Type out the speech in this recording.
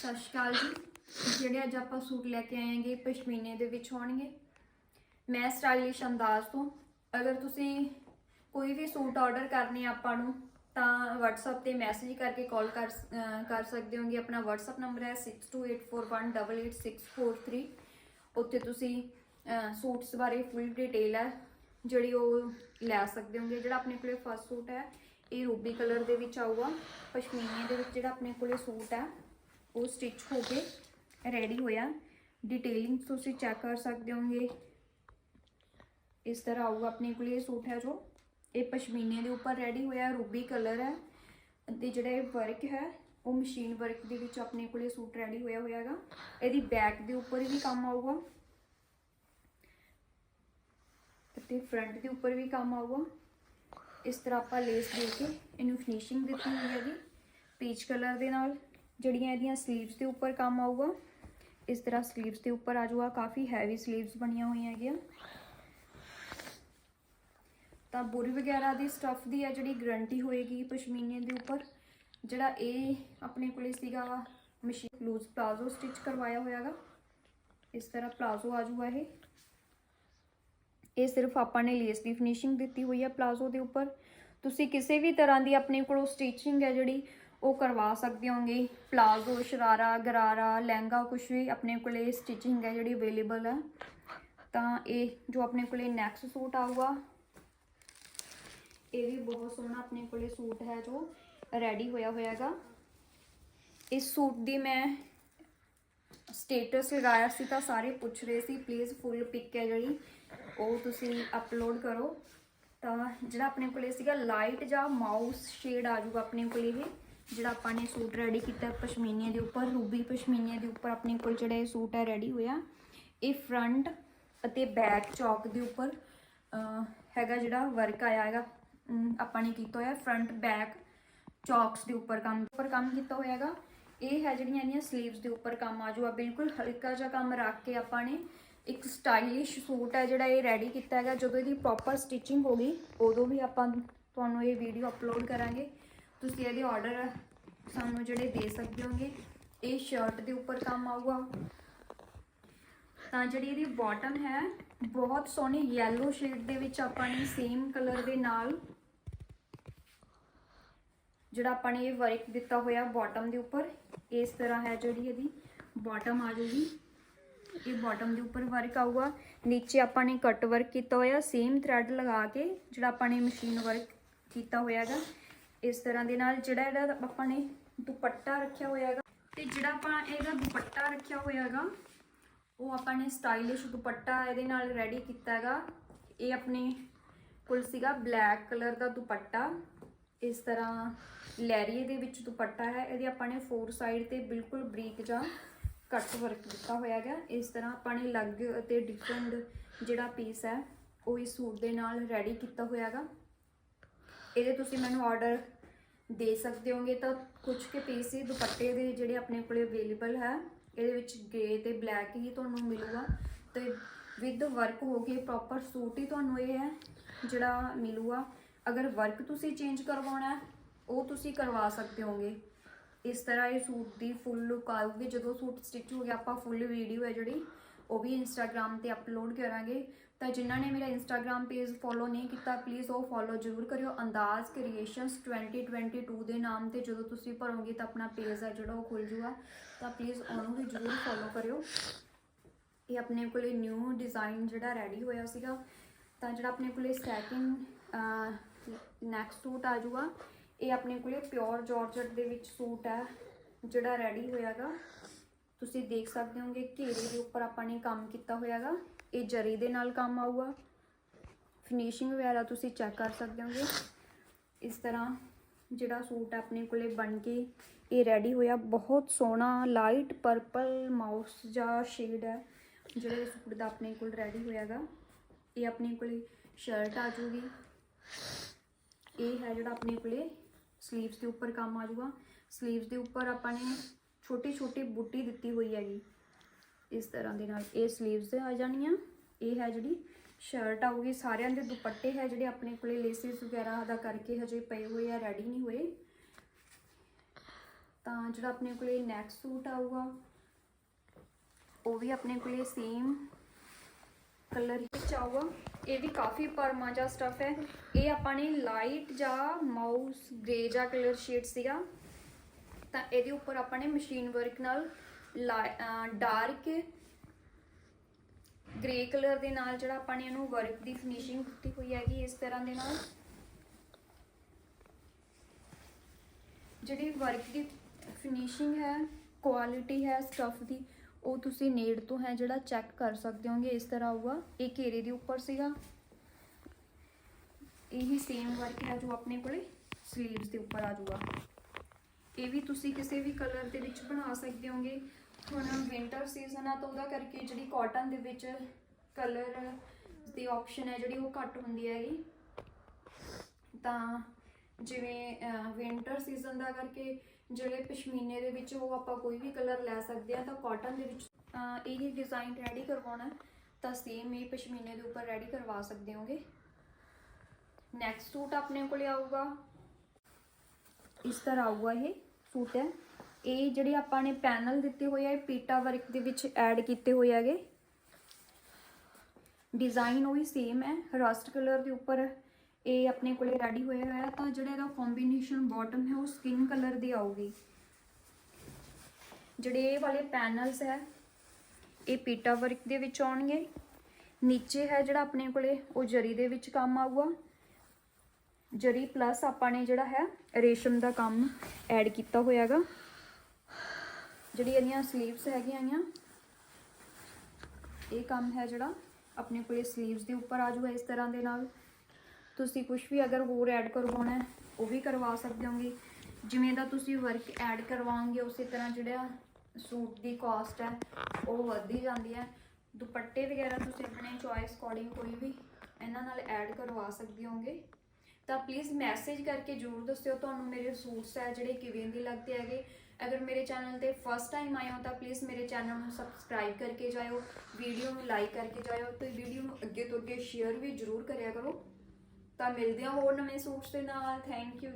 ਸਤਿ ਸ਼੍ਰੀ ਅਕਾਲ ਜੀ। ਜਿਹੜੇ ਅੱਜ ਆਪਾਂ ਸੂਟ ਲੈ ਕੇ ਆਏ ਆਏਗੇ ਪਸ਼ਮੀਨੇ ਦੇ ਵਿੱਚ ਹੋਣਗੇ ਮੈਂ ਸਟਾਈਲਿਸ਼ ਅੰਦਾਜ਼ ਤੋਂ, ਅਗਰ ਤੁਸੀਂ ਕੋਈ ਵੀ ਸੂਟ ਆਰਡਰ ਕਰਨੇ ਆਪਾਂ ਨੂੰ, ਤਾਂ WhatsApp ਤੇ ਮੈਸੇਜ ਕਰਕੇ ਕਾਲ ਕਰ ਕਰ ਸਕਦੇ ਹੋਗੇ। ਆਪਣਾ WhatsApp ਨੰਬਰ ਹੈ 6284188643 ਉੱਥੇ ਤੁਸੀਂ ਸੂਟਸ ਬਾਰੇ ਫੁੱਲ ਡਿਟੇਲ ਹੈ, ਜਿਹੜੀ ਉਹ ਲੈ ਸਕਦੇ ਹੋਗੇ। ਜਿਹੜਾ ਆਪਣੇ ਕੋਲੇ ਫਸਟ ਸੂਟ ਹੈ, ਇਹ ਰੂਬੀ ਕਲਰ ਦੇ ਵਿੱਚ ਆਊਗਾ। ਪਸ਼ਮੀਨੇ ਦੇ ਵਿੱਚ ਜਿਹੜਾ ਆਪਣੇ ਕੋਲੇ ਸੂਟ ਹੈ ਉਹ ਸਟਿਚ ਹੋ ਕੇ ਰੈਡੀ ਹੋਇਆ। ਡਿਟੇਲਿੰਗ ਤੁਸੀਂ ਚੈੱਕ ਕਰ ਸਕਦੇ ਹੋਗੇ। ਇਸ ਤਰ੍ਹਾਂ ਆਊਗਾ ਆਪਣੇ ਕੋਲ, ਇਹ ਸੂਟ ਹੈ ਜੋ। ਇਹ ਪਸ਼ਮੀਨੇ ਦੇ ਉੱਪਰ ਰੈਡੀ ਹੋਇਆ, ਰੂਬੀ ਕਲਰ ਹੈ। ਤੇ ਜਿਹੜਾ ਇਹ ਵਰਕ ਹੈ, ਉਹ ਮਸ਼ੀਨ ਵਰਕ ਦੇ ਵਿੱਚ ਆਪਣੇ ਕੋਲ ਇਹ ਸੂਟ ਰੈਡੀ ਹੋਇਆ ਹੋਇਆਗਾ। ਇਹਦੀ ਬੈਕ ਦੇ ਉੱਪਰ ਵੀ ਕੰਮ ਆਊਗਾ। ਤੇ ਫਰੰਟ ਦੇ ਉੱਪਰ ਵੀ ਕੰਮ ਆਊਗਾ। ਇਸ ਤਰ੍ਹਾਂ ਆਪਾਂ ਲੇਸ ਦੇ ਕੇ ਇਹਨੂੰ ਫਿਨਿਸ਼ਿੰਗ ਦਿੱਤੀ ਹੋਈ ਹੈਗੀ। ਪੀਚ ਕਲਰ ਦੇ ਨਾਲ। ਜਿਹੜੀਆਂ ਇਹਦੀਆਂ ਸਲੀਵਸ ਦੇ ਉੱਪਰ ਕੰਮ ਆਊਗਾ, ਇਸ ਤਰ੍ਹਾਂ ਸਲੀਵਸ ਦੇ ਉੱਪਰ ਆ ਜਾਊਗਾ, ਕਾਫੀ ਹੈਵੀ ਸਲੀਵਸ ਬਣੀਆਂ ਹੋਈਆਂ ਹੈਗੀਆਂ। ਤਾਂ ਬੋਰੀ ਵਗੈਰਾ ਦੀ ਸਟੱਫ ਦੀ ਹੈ ਜਿਹੜੀ ਗਰੰਟੀ ਹੋਏਗੀ ਪਸ਼ਮੀਨੇ ਦੇ ਉੱਪਰ, ਜਿਹੜਾ ਇਹ ਆਪਣੇ ਕੋਲੇ ਸੀਗਾ ਮਸ਼ੀਨ ਲੂਜ਼ ਪਲਾਜ਼ੋ ਸਟਿਚ ਕਰਵਾਇਆ ਹੋਇਆ ਹੋਇਆਗਾ, ਇਸ ਤਰ੍ਹਾਂ ਪਲਾਜ਼ੋ ਆ ਜੂਗਾ ਇਹ। ਇਹ ਸਿਰਫ ਆਪਾਂ ਨੇ ਲੇਸ ਦੀ ਫਿਨਿਸ਼ਿੰਗ ਦਿੱਤੀ ਹੋਈ ਹੈ ਪਲਾਜ਼ੋ ਦੇ ਉੱਪਰ। ਤੁਸੀਂ ਕਿਸੇ ਵੀ ਤਰ੍ਹਾਂ ਦੀ ਆਪਣੇ ਕੋਲੋਂ ਸਟਿਚਿੰਗ ਹੈ ਜਿਹੜੀ ਉਹ ਕਰਵਾ ਸਕਦੇ ਹੋਗੇ ਪਲਾਜ਼ੋ ਸ਼ਰਾਰਾ ਗਰਾਰਾ ਲਹਿੰਗਾ ਕੁਝ ਵੀ ਆਪਣੇ ਕੋਲੇ ਸਟਿਚਿੰਗ ਹੈ ਜਿਹੜੀ ਅਵੇਲੇਬਲ ਹੈ। ਤਾਂ ਇਹ ਜੋ ਆਪਣੇ ਕੋਲੇ ਨੈਕਸਟ ਸੂਟ ਆਊਗਾ, ਇਹ ਵੀ ਬਹੁਤ ਸੋਹਣਾ ਆਪਣੇ ਕੋਲੇ ਸੂਟ ਹੈ ਜੋ ਰੈਡੀ ਹੋਇਆ ਹੋਇਆਗਾ। ਇਸ ਸੂਟ ਦੀ ਮੈਂ ਸਟੇਟਸ ਲਗਾਇਆ ਸੀ ਤਾਂ ਸਾਰੇ ਪੁੱਛ ਰਹੇ ਸੀ ਪਲੀਜ਼ ਫੁੱਲ ਪਿਕ ਹੈ ਜਿਹੜੀ, ਉਹ ਤੁਸੀਂ ਅਪਲੋਡ ਕਰੋ। ਤਾਂ ਜਿਹੜਾ ਆਪਣੇ ਕੋਲੇ ਸੀਗਾ ਲਾਈਟ ਜਾਂ ਮਾਊਸ ਸ਼ੇਡ ਆ ਜਾਊਗਾ ਆਪਣੇ ਕੋਲੇ ਇਹ। ਜਿਹੜਾ ਆਪਾਂ ਨੇ ਸੂਟ ਰੈਡੀ ਕੀਤਾ ਪਸ਼ਮੀਨੇ ਦੇ ਉੱਪਰ, ਰੂਬੀ ਪਸ਼ਮੀਨੇ ਦੇ ਉੱਪਰ, ਆਪਣੇ ਕੋਲ ਜਿਹੜਾ ਇਹ ਸੂਟ ਹੈ ਰੈਡੀ ਹੋਇਆ। ਇਹ ਫਰੰਟ ਅਤੇ ਬੈਕ ਚੌਕ ਦੇ ਉੱਪਰ ਹੈਗਾ ਜਿਹੜਾ ਵਰਕ ਆਇਆ ਹੈਗਾ। ਆਪਾਂ ਨੇ ਕੀਤਾ ਹੋਇਆ ਫਰੰਟ ਬੈਕ ਚੌਕਸ ਦੇ ਉੱਪਰ ਕੰਮ ਉੱਪਰ ਕੰਮ ਕੀਤਾ ਹੋਇਆ ਹੈਗਾ। ਇਹ ਹੈ ਜਿਹੜੀਆਂ ਇਹਦੀਆਂ 슬ੀਵਸ ਦੇ ਉੱਪਰ ਕੰਮ ਆ ਜਾਊਗਾ ਬਿਲਕੁਲ ਹਲਕਾ ਜਿਹਾ ਕੰਮ ਰੱਖ ਕੇ ਆਪਾਂ ਨੇ ਇੱਕ ਸਟਾਈਲਿਸ਼ ਸੂਟ ਹੈ ਜਿਹੜਾ ਇਹ ਰੈਡੀ ਕੀਤਾ ਹੈਗਾ। ਜਦੋਂ ਇਹਦੀ ਪ੍ਰੋਪਰ ਸਟਿਚਿੰਗ ਹੋ ਗਈ, ਉਦੋਂ ਵੀ ਆਪਾਂ ਤੁਹਾਨੂੰ ਇਹ ਵੀਡੀਓ ਅਪਲੋਡ ਕਰਾਂਗੇ। ਤੁਸੀਂ ਇਹਦੇ ਆਰਡਰ ਸਾਨੂੰ ਜਿਹੜੇ ਦੇ ਸਕਦੇ ਹੋਗੇ, ਇਹ ਸ਼ਰਟ ਦੇ ਉੱਪਰ ਕੰਮ ਆਊਗਾ। ਤਾਂ ਜਿਹੜੀ ਇਹਦੀ ਬਾਟਮ ਹੈ, ਬਹੁਤ ਸੋਹਣੀ ਯੈਲੋ ਸ਼ੇਡ ਦੇ ਵਿੱਚ ਆਪਾਂ ਨੇ ਸੇਮ ਕਲਰ ਦੇ ਨਾਲ ਜਿਹੜਾ ਆਪਾਂ ਨੇ ਇਹ ਵਰਕ ਦਿੱਤਾ ਹੋਇਆ ਬਾਟਮ ਦੇ ਉੱਪਰ, ਇਸ ਤਰ੍ਹਾਂ ਹੈ ਜਿਹੜੀ ਇਹਦੀ ਬਾਟਮ ਆ ਜਾਊਗੀ। ਇਹ ਬਾਟਮ ਦੇ ਉੱਪਰ ਵਰਕ ਆਊਗਾ। ਨੀਚੇ ਆਪਾਂ ਨੇ ਕੱਟ ਵਰਕ ਕੀਤਾ ਹੋਇਆ ਸੇਮ ਥ੍ਰੈਡ ਲਗਾ ਕੇ ਜਿਹੜਾ ਆਪਾਂ ਨੇ ਮਸ਼ੀਨ ਵਰਕ ਕੀਤਾ ਹੋਇਆ ਹੈਗਾ, ਇਸ ਤਰ੍ਹਾਂ ਦੇ ਨਾਲ ਜਿਹੜਾ ਇਹਦਾ ਆਪਾਂ ਨੇ ਦੁਪੱਟਾ ਰੱਖਿਆ ਹੋਇਆ ਹੈਗਾ। ਤੇ ਜਿਹੜਾ ਆਪਾਂ ਇਹਦਾ ਦੁਪੱਟਾ ਰੱਖਿਆ ਹੋਇਆ ਹੈਗਾ, ਉਹ ਆਪਾਂ ਨੇ ਸਟਾਈਲਿਸ਼ ਦੁਪੱਟਾ ਇਹਦੇ ਨਾਲ ਰੈਡੀ ਕੀਤਾ ਹੈਗਾ। ਇਹ ਆਪਣੇ ਕੋਲ ਸੀਗਾ ਬਲੈਕ ਕਲਰ ਦਾ ਦੁਪੱਟਾ। ਇਸ ਤਰ੍ਹਾਂ ਲੈਰੀਏ ਦੇ ਵਿੱਚ ਦੁਪੱਟਾ ਹੈ। ਇਹਦੇ ਆਪਾਂ ਨੇ ਫੋਰ ਸਾਈਡ ਤੇ ਬਿਲਕੁਲ ਬਰੀਕ ਜਾਂ ਕੱਟ ਵਰਕ ਦਿੱਤਾ ਹੋਇਆ ਹੈਗਾ। ਇਸ ਤਰ੍ਹਾਂ ਆਪਾਂ ਨੇ ਲੱਗ ਅਤੇ ਡਿਫਰੈਂਟ ਜਿਹੜਾ ਪੀਸ ਹੈ, ਉਹ ਇਸ ਸੂਟ ਦੇ ਨਾਲ ਰੈਡੀ ਕੀਤਾ ਹੋਇਆ ਹੈਗਾ। ਇਹਦੇ ਤੁਸੀਂ ਮੈਨੂੰ ਆਰਡਰ ਦੇ ਸਕਦੇ ਹੋਗੇ ਤਾਂ ਕੁਝ ਕੇ ਪੀਸ ਹੀ ਦੁਪੱਟੇ ਦੇ ਜਿਹੜੇ ਆਪਣੇ ਕੋਲੇ ਅਵੇਲੇਬਲ ਹੈ, ਇਹਦੇ ਵਿੱਚ ਗ੍ਰੇ ਤੇ ਬਲੈਕ ਹੀ ਤੁਹਾਨੂੰ ਮਿਲੂਗਾ ਤੇ ਵਿਦ ਵਰਕ ਹੋ ਕੇ ਪ੍ਰੋਪਰ ਸੂਟ ਹੀ ਤੁਹਾਨੂੰ ਇਹ ਹੈ, ਜਿਹੜਾ ਮਿਲੂਗਾ। ਅਗਰ ਵਰਕ ਤੁਸੀਂ ਚੇਂਜ ਕਰਵਾਉਣਾ ਹੈ, ਉਹ ਤੁਸੀਂ ਕਰਵਾ ਸਕਦੇ ਹੋਗੇ। ਇਸ ਤਰ੍ਹਾਂ ਇਹ ਸੂਟ ਦੀ ਫੁੱਲ ਲੁੱਕ ਆਊਗੀ, ਜਦੋਂ ਸੂਟ ਸਟਿਚ ਹੋ ਗਿਆ, ਆਪਾਂ ਫੁੱਲ ਵੀਡੀਓ ਹੈ ਜਿਹੜੀ, ਉਹ ਵੀ ਇੰਸਟਾਗ੍ਰam ਤੇ ਅਪਲੋਡ ਕਰਾਂਗੇ। ਤਾਂ ਜਿਨ੍ਹਾਂ ਨੇ ਮੇਰਾ ਇੰਸਟਾਗ੍ਰam ਪੇਜ ਫੋਲੋ ਨਹੀਂ ਕੀਤਾ ਪਲੀਜ਼ ਉਹ ਫੋਲੋ ਜ਼ਰੂਰ ਕਰਿਓ। ਅੰਦਾਜ਼ ਕ੍ਰੀਏਸ਼ਨਸ 2022 ਦੇ ਨਾਮ ਤੇ ਜਦੋਂ ਤੁਸੀਂ ਭਰੋਗੇ ਤਾਂ ਆਪਣਾ ਪੇਜ ਹੈ ਜਿਹੜਾ ਉਹ ਖੁੱਲ ਜੂਗਾ। ਤਾਂ ਪਲੀਜ਼ ਉਹਨੂੰ ਵੀ ਜ਼ਰੂਰ ਫੋਲੋ ਕਰਿਓ। ਇਹ ਆਪਣੇ ਕੋਲੇ ਨਿਊ ਡਿਜ਼ਾਈਨ ਜਿਹੜਾ ਰੈਡੀ ਹੋਇਆ ਸੀਗਾ, ਤਾਂ ਜਿਹੜਾ ਆਪਣੇ ਕੋਲੇ ਸੈਕਿੰਡ ਨੈਕਸਟ ਸੂਟ ਆ ਜੂਗਾ, ਇਹ ਆਪਣੇ ਕੋਲੇ ਪਿਓਰ ਜਾਰਜਟ ਦੇ ਵਿੱਚ ਸੂਟ ਹੈ ਜਿਹੜਾ ਰੈਡੀ ਹੋਇਆਗਾ। ਤੁਸੀਂ ਦੇਖ ਸਕਦੇ ਹੋਗੇ ਘੇਰੇ ਦੇ ਉੱਪਰ ਆਪਾਂ ਨੇ ਕੰਮ ਕੀਤਾ ਹੋਇਆਗਾ। ਇਹ ਜਰੀ ਦੇ ਨਾਲ ਕੰਮ ਆਊਗਾ। ਫਿਨਿਸ਼ਿੰਗ ਵਗੈਰਾ ਤੁਸੀਂ ਚੈੱਕ ਕਰ ਸਕਦੇ ਹੋਗੇ। ਇਸ ਤਰ੍ਹਾਂ ਜਿਹੜਾ ਸੂਟ ਆਪਣੇ ਕੋਲੇ ਬਣ ਕੇ ਇਹ ਰੈਡੀ ਹੋਇਆ। ਬਹੁਤ ਸੋਹਣਾ ਲਾਈਟ ਪਰਪਲ ਮਾਊਸ ਜਾਂ ਸ਼ੇਡ ਹੈ। ਜਿਹੜੇ ਸੂਟ ਦਾ ਆਪਣੇ ਕੋਲ ਰੈਡੀ ਹੋਇਆਗਾ। ਇਹ ਆਪਣੇ ਕੋਲੇ ਸ਼ਰਟ ਆ ਜੂਗੀ। ਇਹ ਹੈ ਜਿਹੜਾ ਆਪਣੇ ਕੋਲੇ 슬ੀਵਸ ਦੇ ਉੱਪਰ ਕੰਮ ਆ ਜਾਊਗਾ 슬ੀਵਸ ਦੇ ਉੱਪਰ ਆਪਾਂ ਨੇ ਛੋਟੀ ਛੋਟੀ ਬੂਟੀ ਦਿੱਤੀ ਹੋਈ ਹੈਗੀ। ਇਸ ਤਰ੍ਹਾਂ ਦੇ ਨਾਲ ਇਹ 슬ੀਵਸ ਤੇ ਆ ਜਾਣੀਆਂ। ਇਹ ਹੈ ਜਿਹੜੀ ਸ਼ਰਟ ਆਊਗੀ ਸਾਰਿਆਂ ਦੇ ਦੁਪੱਟੇ ਹੈ ਜਿਹੜੇ ਆਪਣੇ ਕੋਲੇ ਲੇਸਿਸ ਵਗੈਰਾ ਦਾ ਕਰਕੇ ਹਜੇ ਪਏ ਹੋਏ ਆ ਰੈਡੀ ਨਹੀਂ ਹੋਏ। ਤਾਂ ਜਿਹੜਾ ਆਪਣੇ ਕੋਲੇ ਨੈਕ ਸੂਟ ਆਊਗਾ, ਉਹ ਵੀ ਆਪਣੇ ਕੋਲੇ ਸੇਮ ਕਲਰ ਵਿੱਚ ਆਊਗਾ। ਇਹ ਵੀ ਕਾਫੀ ਪਰਮਾ ਜਿਹਾ ਸਟਫ ਹੈ। ਇਹ ਆਪਾਂ ਨੇ ਲਾਈਟ ਜਾਂ ਮਾਊਸ ਗ੍ਰੇ ਜਾਂ ਕਲਰ ਸ਼ੇਡ ਸੀਗਾ। ਤਾਂ ਇਹਦੇ ਉੱਪਰ ਆਪਾਂ ਨੇ ਮਸ਼ੀਨ ਵਰਕ ਨਾਲ ਡਾਰਕ ਗ੍ਰੇ ਕਲਰ ਦੇ ਨਾਲ ਜਿਹੜਾ ਆਪਾਂ ਨੇ ਇਹਨੂੰ ਵਰਕ ਦੀ ਫਿਨਿਸ਼ਿੰਗ ਦਿੱਤੀ ਹੋਈ ਹੈਗੀ ਇਸ ਤਰ੍ਹਾਂ ਦੇ ਨਾਲ। ਜਿਹੜੀ ਵਰਕ ਦੀ ਫਿਨਿਸ਼ਿੰਗ ਹੈ ਕੁਆਲਿਟੀ ਹੈ ਸਟਫ ਦੀ, ਉਹ ਤੁਸੀਂ ਨੇੜ ਤੋਂ ਹੈ ਜਿਹੜਾ ਚੈੱਕ ਕਰ ਸਕਦੇ ਹੋਗੇ, ਇਸ ਤਰ੍ਹਾਂ ਆਊਗਾ ਇਹ ਘੇਰੇ ਦੇ ਉੱਪਰ ਸੀਗਾ। ਇਹੀ ਸੇਮ ਵਰਕ ਹੈ ਜੋ ਆਪਣੇ ਕੋਲੇ ਸਲੀਵਸ ਦੇ ਉੱਪਰ ਆ ਜਾਊਗਾ। ਇਹ ਵੀ ਤੁਸੀਂ ਕਿਸੇ ਵੀ ਕਲਰ ਦੇ ਵਿੱਚ ਬਣਾ ਸਕਦੇ ਹੋਗੇ। ਹੁਣ ਵਿੰਟਰ ਸੀਜ਼ਨ ਆ ਤਾਂ ਉਹਦਾ ਕਰਕੇ ਜਿਹੜੀ ਕਾਟਨ ਦੇ ਵਿੱਚ ਕਲਰ ਦੀ ਆਪਸ਼ਨ ਹੈ ਜਿਹੜੀ ਉਹ ਘੱਟ ਹੁੰਦੀ ਹੈਗੀ। ਤਾਂ ਜਿਵੇਂ ਵਿੰਟਰ ਸੀਜ਼ਨ ਦਾ ਕਰਕੇ ਜਿਹੜੇ ਪਸ਼ਮੀਨੇ ਦੇ ਵਿੱਚ ਉਹ ਆਪਾਂ ਕੋਈ ਵੀ ਕਲਰ ਲੈ ਸਕਦੇ ਆ ਤਾਂ ਕਾਟਨ ਦੇ ਵਿੱਚ ਅਹ, ਇਹ ਡਿਜ਼ਾਈਨ ਰੈਡੀ ਕਰਵਾਉਣਾ ਤਾਂ ਸੇਮ ਇਹ ਪਸ਼ਮੀਨੇ ਦੇ ਉੱਪਰ ਰੈਡੀ ਕਰਵਾ ਸਕਦੇ ਹੋਗੇ। ਨੈਕਸਟ ਸੂਟ ਆਪਣੇ ਕੋਲੇ ਆਊਗਾ। ਇਸ ਤਰ੍ਹਾਂ ਆਊਗਾ ਇਹ ਸੂਟ ਹੈ। ਇਹ ਜਿਹੜੇ ਆਪਾਂ ਨੇ ਪੈਨਲ ਦਿੱਤੇ ਹੋਏ ਆ, ਇਹ ਪੀਟਾ ਵਰਕ ਦੇ ਵਿੱਚ ਐਡ ਕੀਤੇ ਹੋਏ ਹੈਗੇ। ਡਿਜ਼ਾਈਨ ਉਹ ਵੀ ਸੇਮ ਹੈ ਰਸਟ ਕਲਰ ਦੇ ਉੱਪਰ ਇਹ ਆਪਣੇ ਕੋਲੇ ਰੈਡੀ ਹੋਇਆ ਹੋਇਆ, ਤਾਂ ਜਿਹੜਾ ਇਹਦਾ ਕੰਬੀਨੇਸ਼ਨ ਬਾਟਮ ਹੈ, ਉਹ ਸਕਿਨ ਕਲਰ ਦੀ ਆਊਗੀ। ਜਿਹੜੇ ਇਹ ਵਾਲੇ ਪੈਨਲਸ ਹੈ, ਇਹ ਪੀਟਾ ਵਰਕ ਦੇ ਵਿੱਚ ਆਉਣਗੇ। ਨੀਚੇ ਹੈ ਜਿਹੜਾ ਆਪਣੇ ਕੋਲੇ, ਉਹ ਜਰੀ ਦੇ ਵਿੱਚ ਕੰਮ ਆਊਗਾ। ਜਰੀ ਪਲੱਸ ਆਪਾਂ ਨੇ ਜਿਹੜਾ ਹੈ, ਰੇਸ਼ਮ ਦਾ ਕੰਮ ਐਡ ਕੀਤਾ ਹੋਇਆਗਾ ਜਿਹੜੀ ਇਹਦੀਆਂ 슬ੀਵਸ ਹੈਗੀਆਂ ਆ ਇਹ ਕੰਮ ਹੈ ਜਿਹੜਾ ਆਪਣੇ ਕੋਲੇ 슬ੀਵਸ ਦੇ ਉੱਪਰ ਆ ਜਾਊਗਾ ਇਸ ਤਰ੍ਹਾਂ ਦੇ ਨਾਲ। ਤੁਸੀਂ ਕੁਝ ਵੀ ਅਗਰ ਹੋਰ ਐਡ ਕਰਵਾਉਣਾ ਹੈ, ਉਹ ਵੀ ਕਰਵਾ ਸਕਦੇ ਹੋਗੇ। ਜਿਵੇਂ ਦਾ ਤੁਸੀਂ ਵਰਕ ਐਡ ਕਰਵਾਉਂਗੇ ਉਸੇ ਤਰ੍ਹਾਂ ਜਿਹੜਾ ਸੂਟ ਦੀ ਕਾਸਟ ਹੈ, ਉਹ ਵੱਧਦੀ ਜਾਂਦੀ ਹੈ। ਦੁਪੱਟੇ ਵਗੈਰਾ ਤੁਸੀਂ ਆਪਣੇ ਚੋਇਸ ਅਕੋਰਡਿੰਗ ਕੋਈ ਵੀ ਇਹਨਾਂ ਨਾਲ ਐਡ ਕਰਵਾ ਸਕਦੇ ਹੋਗੇ। ਤਾਂ ਪਲੀਜ਼ ਮੈਸੇਜ ਕਰਕੇ ਜਰੂਰ ਦੱਸਿਓ ਤੁਹਾਨੂੰ ਮੇਰੇ ਸੂਟਸ ਹੈ ਜਿਹੜੇ ਕਿਵੇਂ ਦੇ ਲੱਗਦੇ ਹੈਗੇ। ਅਗਰ ਮੇਰੇ ਚੈਨਲ ਤੇ ਫਸਟ ਟਾਈਮ ਆਏ ਹੋ ਤਾਂ ਪਲੀਜ਼ ਮੇਰੇ ਚੈਨਲ ਨੂੰ ਸਬਸਕ੍ਰਾਈਬ ਕਰਕੇ ਜਾਇਓ ਵੀਡੀਓ ਨੂੰ ਲਾਈਕ ਕਰਕੇ ਜਾਇਓ ਤੇ ਵੀਡੀਓ ਨੂੰ ਅੱਗੇ ਤੋਂ ਅੱਗੇ ਸ਼ੇਅਰ ਵੀ ਜਰੂਰ ਕਰਿਆ ਕਰੋ। ਤਾਂ ਮਿਲਦੇ ਹਾਂ ਹੋਰ ਨਵੇਂ ਸੂਟਸ ਦੇ ਨਾਲ। Thank you